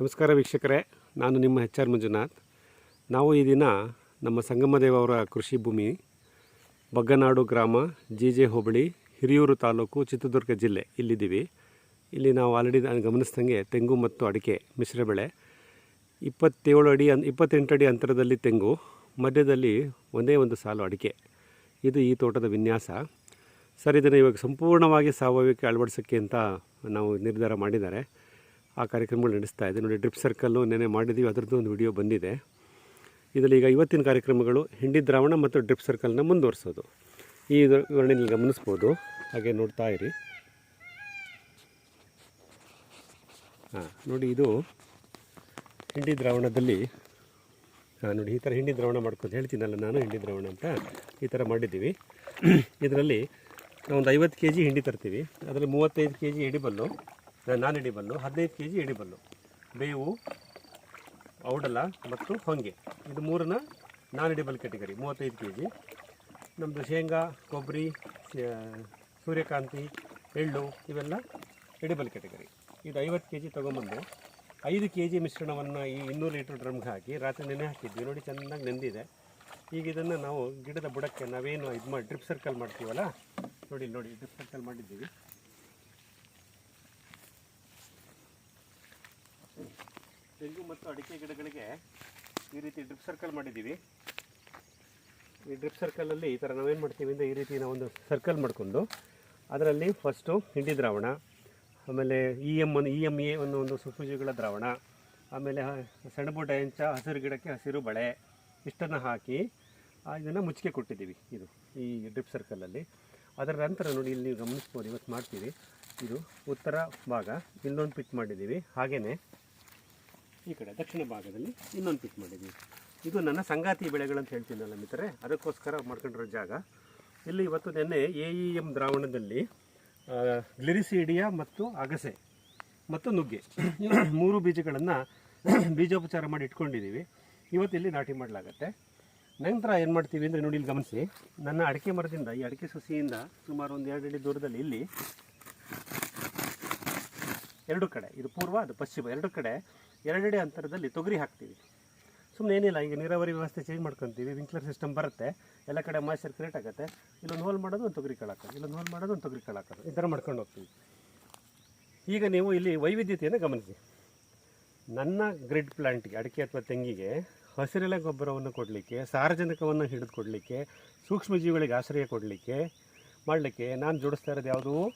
ನಮಸ್ಕಾರ ವೀಕ್ಷಕರೇ, ನಾನು ನಿಮ್ಮ ಎಚ್ ಆರ್ ಮಂಜುನಾಥ್. ನಾವು ಈ ದಿನ ನಮ್ಮ ಸಂಗಮದೇವರ ಕೃಷಿ ಭೂಮಿ, ಬಗ್ಗನಾಡು ಗ್ರಾಮ, ಜಿ ಜೆ ಹೋಬಳಿ, ಹಿರಿಯೂರು ತಾಲೂಕು, ಚಿತ್ರದುರ್ಗ ಜಿಲ್ಲೆ ಇಲ್ಲಿದ್ದೀವಿ. ಇಲ್ಲಿ ನಾವು ಆಲ್ರೆಡಿ ನಾನು ಗಮನಿಸ್ದಂಗೆ ತೆಂಗು ಮತ್ತು ಅಡಿಕೆ ಮಿಶ್ರ ಬೆಳೆ. ಇಪ್ಪತ್ತೇಳು ಅಡಿ ಅನ್, ಇಪ್ಪತ್ತೆಂಟು ಅಡಿ ಅಂತರದಲ್ಲಿ ತೆಂಗು, ಮಧ್ಯದಲ್ಲಿ ಒಂದೇ ಒಂದು ಸಾಲು ಅಡಿಕೆ. ಇದು ಈ ತೋಟದ ವಿನ್ಯಾಸ. ಸರ್, ಇದನ್ನು ಇವಾಗ ಸಂಪೂರ್ಣವಾಗಿ ಸಾವಯವಕ್ಕೆ ಅಳವಡಿಸೋಕ್ಕೆ ಅಂತ ನಾವು ನಿರ್ಧಾರ ಮಾಡಿದ್ದಾರೆ. ಆ ಕಾರ್ಯಕ್ರಮಗಳು ನಡೆಸ್ತಾ ಇದೆ. ನೋಡಿ, ಡ್ರಿಪ್ ಸರ್ಕಲ್ಲು ನೆನೆ ಮಾಡಿದ್ದೀವಿ ಅದರದ್ದು ಒಂದು ವಿಡಿಯೋ ಬಂದಿದೆ. ಇದರಲ್ಲಿ ಈಗ ಇವತ್ತಿನ ಕಾರ್ಯಕ್ರಮಗಳು ಹಿಂಡಿ ದ್ರಾವಣ ಮತ್ತು ಡ್ರಿಪ್ ಸರ್ಕಲ್ನ ಮುಂದುವರಿಸೋದು. ಈ ವಿವರಣೆಯಲ್ಲಿ ಗಮನಿಸ್ಬೋದು. ಹಾಗೆ ನೋಡ್ತಾ ಇರಿ. ಹಾಂ, ನೋಡಿ, ಇದು ಹಿಂಡಿ ದ್ರಾವಣದಲ್ಲಿ, ಹಾಂ, ನೋಡಿ, ಈ ಥರ ಹಿಂಡಿ ದ್ರಾವಣ ಮಾಡ್ಕೊಂಡು ಹೇಳ್ತೀನಲ್ಲ, ನಾನು ಹಿಂಡಿ ದ್ರಾವಣ ಅಂತ. ಈ ಥರ ಮಾಡಿದ್ದೀವಿ. ಇದರಲ್ಲಿ ನಾವೊಂದು ಐವತ್ತು ಕೆ ಜಿ ಹಿಂಡಿ ತರ್ತೀವಿ. ಅದರಲ್ಲಿ ಮೂವತ್ತೈದು ಕೆ ಜಿ ಎಡಿಬಲ್ಲು ನಾನ್ ಎಡಿಬಲ್ಲು ಹದಿನೈದು ಕೆ ಜಿ ಎಡಿಬಲ್ಲು ಬೇವು ಔಡಲ ಮತ್ತು ಹೊಂಗೆ. ಇದು ಮೂರನ್ನ ನಾನ್ ಎಡಿಬಲ್ ಕ್ಯಾಟಗರಿ ಮೂವತ್ತೈದು ಕೆ ಜಿ ನಮ್ಮದು ಶೇಂಗಾ, ಕೊಬ್ಬರಿ ಸೂರ್ಯಕಾಂತಿ, ಎಳ್ಳು, ಇವೆಲ್ಲ ಎಡಿಬಲ್ ಕ್ಯಾಟಗರಿ ಇದು ಐವತ್ತು ಕೆ ಜಿ ತೊಗೊಂಬಂದು. ಐದು ಕೆ ಜಿ ಮಿಶ್ರಣವನ್ನು ಈ ಇನ್ನೂರು ಲೀಟ್ರ್ ಡ್ರಮ್ಗೆ ಹಾಕಿ ರಾತ್ರಿ ನೆನೆ ಹಾಕಿದ್ವಿ. ನೋಡಿ ಚೆನ್ನಾಗಿ ನೆಂದಿದೆ. ಈಗ ಇದನ್ನು ನಾವು ಗಿಡದ ಬುಡಕ್ಕೆ ನಾವೇನು ಇದು ಮಾಡಿ ಡ್ರಿಪ್ ಸರ್ಕಲ್ ಮಾಡ್ತೀವಲ್ಲ? ನೋಡಿ ನೋಡಿ, ಡ್ರಿಪ್ ಸರ್ಕಲ್ ಮಾಡಿದ್ದೀವಿ. ತೆಂಗು ಮತ್ತು ಅಡಿಕೆ ಗಿಡಗಳಿಗೆ ಈ ರೀತಿ ಡ್ರಿಪ್ ಸರ್ಕಲ್ ಮಾಡಿದ್ದೀವಿ. ಈ ಡ್ರಿಪ್ ಸರ್ಕಲಲ್ಲಿ ಈ ಥರ ನಾವೇನು ಮಾಡ್ತೀವಿ ಅಂದರೆ ಈ ರೀತಿ ನಾವೊಂದು ಸರ್ಕಲ್ ಮಾಡಿಕೊಂಡು ಅದರಲ್ಲಿ ಫಸ್ಟು ಹಿಂಡಿ ದ್ರಾವಣ, ಆಮೇಲೆ ಇ ಎಂ ಅನ್ನು ಇ ಎಂ ಎ ಅನ್ನೋ ಒಂದು ಸುಸೂಜಿಗಳ ದ್ರಾವಣ, ಆಮೇಲೆ ಸೆಣಬು ಡಯಂಚ ಹಸಿರು ಗಿಡಕ್ಕೆ ಹಸಿರು ಬಳೆ ಇಷ್ಟನ್ನು ಹಾಕಿ ಇದನ್ನು ಮುಚ್ಚಿಗೆ ಕೊಟ್ಟಿದ್ದೀವಿ ಇದು ಈ ಡ್ರಿಪ್ ಸರ್ಕಲಲ್ಲಿ ಅದರ ನಂತರ ನೋಡಿ ಇಲ್ಲಿ ನೀವು ಗಮನಿಸ್ಬೋದು, ಇವತ್ತು ಮಾಡ್ತೀವಿ. ಇದು ಉತ್ತರ ಭಾಗ, ಇಲ್ಲೊಂದು ಪಿಚ್ ಮಾಡಿದ್ದೀವಿ. ಹಾಗೆಯೇ ಈ ಕಡೆ ದಕ್ಷಿಣ ಭಾಗದಲ್ಲಿ ಇನ್ನೊಂದು ಪಿಕ್ ಮಾಡಿದ್ವಿ. ಇದು ನನ್ನ ಸಂಗಾತಿ ಬೆಳೆಗಳಂತ ಹೇಳ್ತೀನಲ್ಲ ಮಿತ್ರರೆ, ಅದಕ್ಕೋಸ್ಕರ ಮಾಡ್ಕೊಂಡಿರೋ ಜಾಗ. ಇಲ್ಲಿ ಇವತ್ತು ನೆನ್ನೆ ಎ ಇ ಎಂ ದ್ರಾವಣದಲ್ಲಿ ಗ್ಲಿರಿಸಿಡಿಯಾ ಮತ್ತು ಅಗಸೆ ಮತ್ತು ನುಗ್ಗೆ ಮೂರು ಬೀಜಗಳನ್ನು ಬೀಜೋಪಚಾರ ಮಾಡಿ ಇಟ್ಕೊಂಡಿದ್ದೀವಿ ಇವತ್ತು ಇಲ್ಲಿ ನಾಟಿ ಮಾಡಲಾಗತ್ತೆ. ನಂತರ ಏನು ಮಾಡ್ತೀವಿ ಅಂದರೆ ನೋಡಿ ಇಲ್ಲಿ ಗಮನಿಸಿ. ನನ್ನ ಅಡಿಕೆ ಮರದಿಂದ, ಈ ಅಡಿಕೆ ಸಸಿಯಿಂದ ಸುಮಾರು ಒಂದು ಎರಡು ಅಡಿ ದೂರದಲ್ಲಿ ಇಲ್ಲಿ ಎರಡು ಕಡೆ, ಇದು ಪೂರ್ವ ಅದು ಪಶ್ಚಿಮ, ಎರಡು ಕಡೆ ಎರಡೆಡೆ ಅಂತರದಲ್ಲಿ ತೊಗರಿ ಹಾಕ್ತೀವಿ. ಸುಮ್ಮನೆ ಏನಿಲ್ಲ, ಈಗ ನೀರಾವರಿ ವ್ಯವಸ್ಥೆ ಚೇಂಜ್ ಮಾಡ್ಕೊತೀವಿ ವಿಂಕ್ಲರ್ ಸಿಸ್ಟಮ್ ಬರುತ್ತೆ, ಎಲ್ಲ ಕಡೆ ಮಾಯ್ಚರ್ ಕ್ರಿಯೇಟ್ ಆಗುತ್ತೆ. ಇಲ್ಲೊಂದು ಹೋಲ್ ಮಾಡೋದು, ಒಂದು ತೊಗರಿ ಕಳಾಕೋದು ಇಲ್ಲೊಂದು ಹೋಲ್ ಮಾಡೋದು, ಒಂದು ತೊಗರಿ ಕಳಾಕೋದು ಈ ಥರ ಮಾಡ್ಕೊಂಡು ಹೋಗ್ತೀವಿ. ಈಗ ನೀವು ಇಲ್ಲಿ ವೈವಿಧ್ಯತೆಯನ್ನು ಗಮನಿಸಿ. ನನ್ನ ಗ್ರಿಡ್ ಪ್ಲಾಂಟ್ಗೆ ಅಡಿಕೆ ಅಥವಾ ತೆಂಗಿಗೆ ಹಸಿರೆಲೆ ಗೊಬ್ಬರವನ್ನು ಕೊಡಲಿಕ್ಕೆ, ಸಾರಜನಕವನ್ನು ಹಿಡಿದು ಕೊಡಲಿಕ್ಕೆ, ಸೂಕ್ಷ್ಮಜೀವಿಗಳಿಗೆ ಆಶ್ರಯ ಕೊಡಲಿಕ್ಕೆ ಮಾಡಲಿಕ್ಕೆ ನಾನು ಜೋಡಿಸ್ತಾ ಇರೋದು ಯಾವುದು?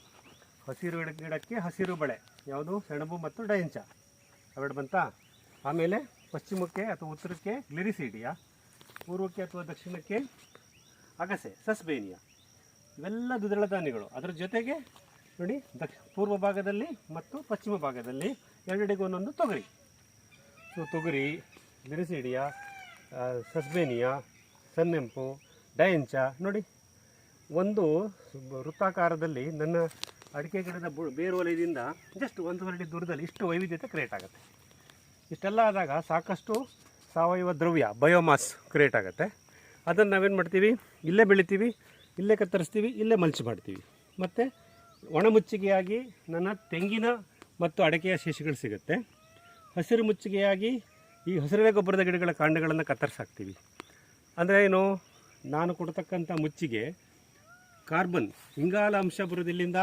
ಹಸಿರು ಗಿಡ- ಗಿಡಕ್ಕೆ ಹಸಿರು ಬಳೆ, ಯಾವುದು? ಸೆಣಬು ಮತ್ತು ಡಯಂಚ ಅವೆರಡು ಬಂತಾ? ಆಮೇಲೆ ಪಶ್ಚಿಮಕ್ಕೆ ಅಥವಾ ಉತ್ತರಕ್ಕೆ ಗ್ಲಿರಿಸೀಡಿಯಾ ಪೂರ್ವಕ್ಕೆ ಅಥವಾ ದಕ್ಷಿಣಕ್ಕೆ ಅಗಸೆ, ಸಸ್ಬೇನಿಯಾ? ಇವೆಲ್ಲ ದ್ವಿದಳ ಧಾನ್ಯಗಳು. ಅದರ ಜೊತೆಗೆ ನೋಡಿ, ದಕ್ಷ, ಪೂರ್ವ ಭಾಗದಲ್ಲಿ ಮತ್ತು ಪಶ್ಚಿಮ ಭಾಗದಲ್ಲಿ ಎರಡೆಡೆಗೆ ಒಂದೊಂದು ತೊಗರಿ. ಸೊ ತೊಗರಿ ಗಿರಿಸಿಡಿಯಾ ಸಸ್ಬೇನಿಯಾ, ಸನ್ನೆಂಪು, ಡಯಂಚ, ನೋಡಿ, ಒಂದು ವೃತ್ತಾಕಾರದಲ್ಲಿ ನನ್ನ ಅಡಿಕೆ ಗಿಡದ ಬೇರು ವಲಯದಿಂದ ಜಸ್ಟ್ ಒಂದು ಅಡಿ ದೂರದಲ್ಲಿ ಇಷ್ಟು ವೈವಿಧ್ಯತೆ ಕ್ರಿಯೇಟ್ ಆಗುತ್ತೆ. ಇಷ್ಟೆಲ್ಲ ಆದಾಗ ಸಾಕಷ್ಟು ಸಾವಯವ ದ್ರವ್ಯ ಬಯೋಮಾಸ್ ಕ್ರಿಯೇಟ್ ಆಗುತ್ತೆ. ಅದನ್ನು ನಾವೇನು ಮಾಡ್ತೀವಿ? ಇಲ್ಲೇ ಬೆಳಿತೀವಿ, ಇಲ್ಲೇ ಕತ್ತರಿಸ್ತೀವಿ, ಇಲ್ಲೇ ಮಲ್ಚ್ ಮಾಡ್ತೀವಿ. ಮತ್ತು ಒಣಮುಚ್ಚಿಗೆಯಾಗಿ ನನ್ನ ತೆಂಗಿನ ಮತ್ತು ಅಡಕೆಯ ಶೇಷಗಳು ಸಿಗುತ್ತೆ. ಹಸಿರು ಮುಚ್ಚಿಗೆಯಾಗಿ ಈ ಹಸಿರು ಗೊಬ್ಬರದ ಗಿಡಗಳ ಕಾಂಡಗಳನ್ನು ಕತ್ತರಿಸಾಕ್ತೀವಿ. ಅಂದರೆ ಏನು? ನಾನು ಕೊಡ್ತಕ್ಕಂಥ ಮುಚ್ಚಿಗೆ ಕಾರ್ಬನ್ ಇಂಗಾಲ ಅಂಶ ಬರೋದಿಲ್ಲಿಂದ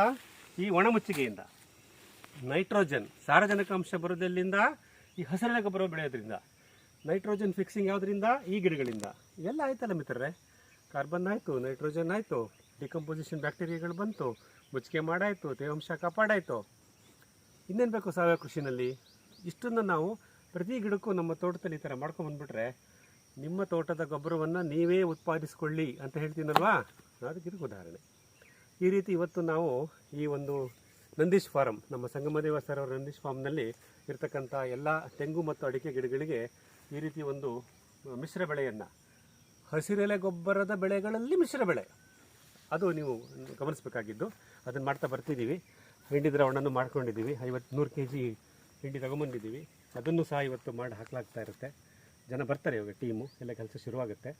ಈ ಒಣಮುಚ್ಚಿಗೆಯಿಂದ ನೈಟ್ರೋಜನ್ ಸಾರಜನಕ ಅಂಶ ಬರೋದೆಲ್ಲಿಂದ ಈ ಹಸಿರಿನ ಗೊಬ್ಬರ ಬೆಳೆಯೋದ್ರಿಂದ, ನೈಟ್ರೋಜನ್ ಫಿಕ್ಸಿಂಗ್ ಯಾವುದರಿಂದ? ಈ ಗಿಡಗಳಿಂದ. ಎಲ್ಲ ಆಯ್ತಲ್ಲ ಮಿತ್ರರೇ? ಕಾರ್ಬನ್ ಆಯಿತು, ನೈಟ್ರೋಜನ್ ಆಯಿತು, ಡಿಕಂಪೋಸಿಷನ್ ಬ್ಯಾಕ್ಟೀರಿಯಾಗಳು ಬಂತು, ಮುಚ್ಚಿಗೆ ಮಾಡಾಯಿತು, ತೇವಾಂಶ ಕಾಪಾಡಾಯಿತು. ಇನ್ನೇನು ಬೇಕು ಸಾವಯವ ಕೃಷಿನಲ್ಲಿ? ಇಷ್ಟನ್ನು ನಾವು ಪ್ರತಿ ಗಿಡಕ್ಕೂ ನಮ್ಮ ತೋಟದಲ್ಲಿ ಈ ಥರ ಮಾಡ್ಕೊಂಬಂದ್ಬಿಟ್ರೆ ನಿಮ್ಮ ತೋಟದ ಗೊಬ್ಬರವನ್ನು ನೀವೇ ಉತ್ಪಾದಿಸ್ಕೊಳ್ಳಿ ಅಂತ ಹೇಳ್ತೀನಲ್ವಾ? ಅದಕ್ಕೆ ಇದಕ್ಕೆ ಉದಾಹರಣೆ. ಈ ರೀತಿ ಇವತ್ತು ನಾವು ಈ ಒಂದು ನಂದೀಶ್ ಫಾರಂ, ನಮ್ಮ ಸಂಗಮದೇವ ಸರ್ ಅವರ ನಂದೀಶ್ ಫಾರ್ಮ್ನಲ್ಲಿ ಇರತಕ್ಕಂಥ ಎಲ್ಲ ತೆಂಗು ಮತ್ತು ಅಡಿಕೆ ಗಿಡಗಳಿಗೆ ಈ ರೀತಿ ಒಂದು ಮಿಶ್ರ ಬೆಳೆಯನ್ನು. ಹಸಿರೆಲೆ ಗೊಬ್ಬರದ ಬೆಳೆಗಳಲ್ಲಿ ಮಿಶ್ರ ಬೆಳೆ. ಅದು ನೀವು ಗಮನಿಸಬೇಕಾಗಿದ್ದು, ಅದನ್ನು ಮಾಡ್ತಾ ಬರ್ತಿದ್ದೀವಿ. ಹಿಂಡಿ ದ್ರಾವಣನೂ ಮಾಡ್ಕೊಂಡಿದ್ದೀವಿ. ಐವತ್ತು ನೂರು ಕೆ ಜಿ ಹಿಂಡಿ ತಗೊಂಬಂದಿದ್ದೀವಿ. ಅದನ್ನು ಸಹ ಇವತ್ತು ಮಾಡಿ ಹಾಕಲಾಗ್ತಾ ಇರುತ್ತೆ. ಜನ ಬರ್ತಾರೆ ಇವಾಗ ಟೀಮು, ಎಲ್ಲ ಕೆಲಸ ಶುರುವಾಗುತ್ತೆ.